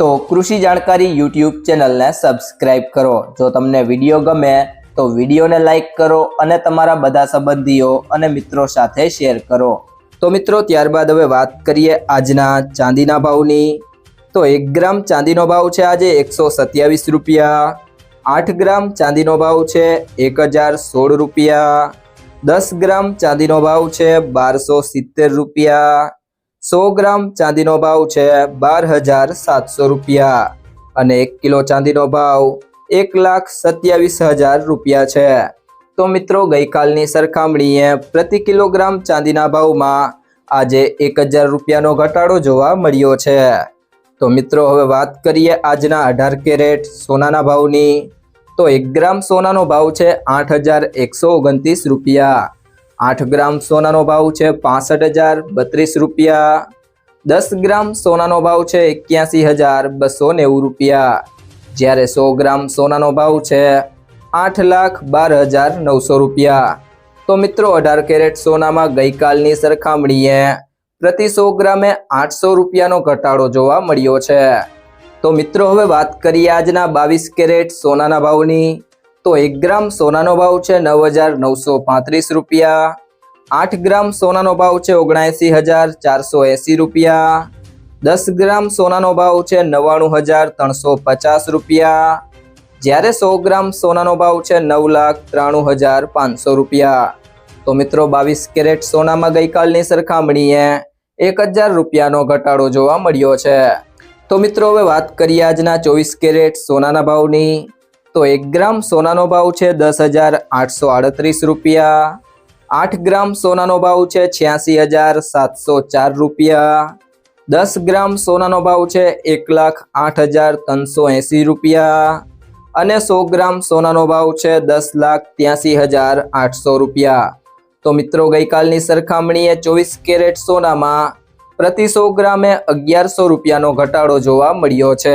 તો કૃષિ જાણકારી યુટ્યુબ ચેનલને સબસ્ક્રાઇબ કરો. જો તમને વીડિયો ગમે તો વિડીયોને લાઈક કરો અને તમારા બધા સંબંધીઓ અને મિત્રો સાથે શેર કરો. તો મિત્રો, ત્યારબાદ હવે વાત કરીએ આજના ચાંદીના ભાવની. તો એક ગ્રામ ચાંદીનો ભાવ છે આજે એકસો સત્યાવીસ રૂપિયા. આઠ ગ્રામ ચાંદીનો ભાવ છે એક હજાર સોળ રૂપિયા. દસ ગ્રામ ચાંદીનો ભાવ છે બારસો સિત્તેર રૂપિયા. સો ગ્રામ ચાંદીનો ભાવ છે બાર હજાર સાતસો રૂપિયા અને એક કિલો ચાંદીનો ભાવ એક લાખ સત્યાવીસ હજાર રૂપિયા છે. તો મિત્રો, ગઈકાલની સરખામણીએ પ્રતિ કિલોગ્રામ ચાંદીના ભાવમાં આજે એક હજાર રૂપિયાનો ઘટાડો જોવા મળ્યો છે. તો મિત્રો, હવે વાત કરીએ આજના અઢાર કેરેટ સોનાના ભાવની. તો એક ગ્રામ સોનાનો ભાવ છે આઠ હજાર એકસો ઓગણત્રીસ રૂપિયા. આઠ ગ્રામ સોનાનો ભાવ છે પાસઠ હજાર બત્રીસ રૂપિયા. દસ ગ્રામ સોનાનો ભાવ છે એક્યાસી હજાર બસો નેવું રૂપિયા. જ્યારે સો ગ્રામ સોનાનો ભાવ છે આઠ લાખ બાર હજાર નવસો રૂપિયા. તો મિત્રો, અઢાર કેરેટ સોનામાં ગઈકાલની સરખામણીએ પ્રતિ સો ગ્રામે આઠસો રૂપિયાનો ઘટાડો જોવા મળ્યો છે. તો મિત્રો, હવે વાત કરીએ આજના બાવીસ કેરેટ સોનાના ભાવની. તો એક ગ્રામ સોનાનો ભાવ છે નવ હજાર નવસો પાંત્રીસ રૂપિયા. આઠ ગ્રામ સોનાનો ભાવ છે ઓગણએંસી હજાર ચારસો એંસી રૂપિયા. દસ ગ્રામ સોનાનો ભાવ છે નવ્વાણું હજાર ત્રણસો પચાસ રૂપિયા. જ્યારે સો ગ્રામ સોનાનો ભાવ છે નવ લાખ ત્રાણું હજાર પાંચસો રૂપિયા. તો મિત્રો બાવીસ કેરેટ સોનામાં ગઈકાલની સરખામણીએ એક હજાર રૂપિયાનો ઘટાડો જોવા મળ્યો છે. તો મિત્રો હવે વાત કરીએ આજના ચોવીસ કેરેટ સોનાના ભાવની. તો એક ગ્રામ સોનાનો ભાવ છે દસ હજાર આઠસો આડત્રીસ રૂપિયા. આઠ ગ્રામ સોનાનો ભાવ છે છ્યાસી હજાર સાતસો ચાર રૂપિયા. દસ ગ્રામ સોનાનો ભાવ છે એક લાખ આઠ હજાર ત્રણસો એંસી રૂપિયા. અને સો ગ્રામ સોનાનો ભાવ છે દસ લાખ ત્યાસી હજાર આઠસો રૂપિયા. તો મિત્રો, ગઈકાલની સરખામણીએ ચોવીસ કેરેટ સોનામાં પ્રતિ સો ગ્રામે અગિયારસો રૂપિયાનો ઘટાડો જોવા મળ્યો છે.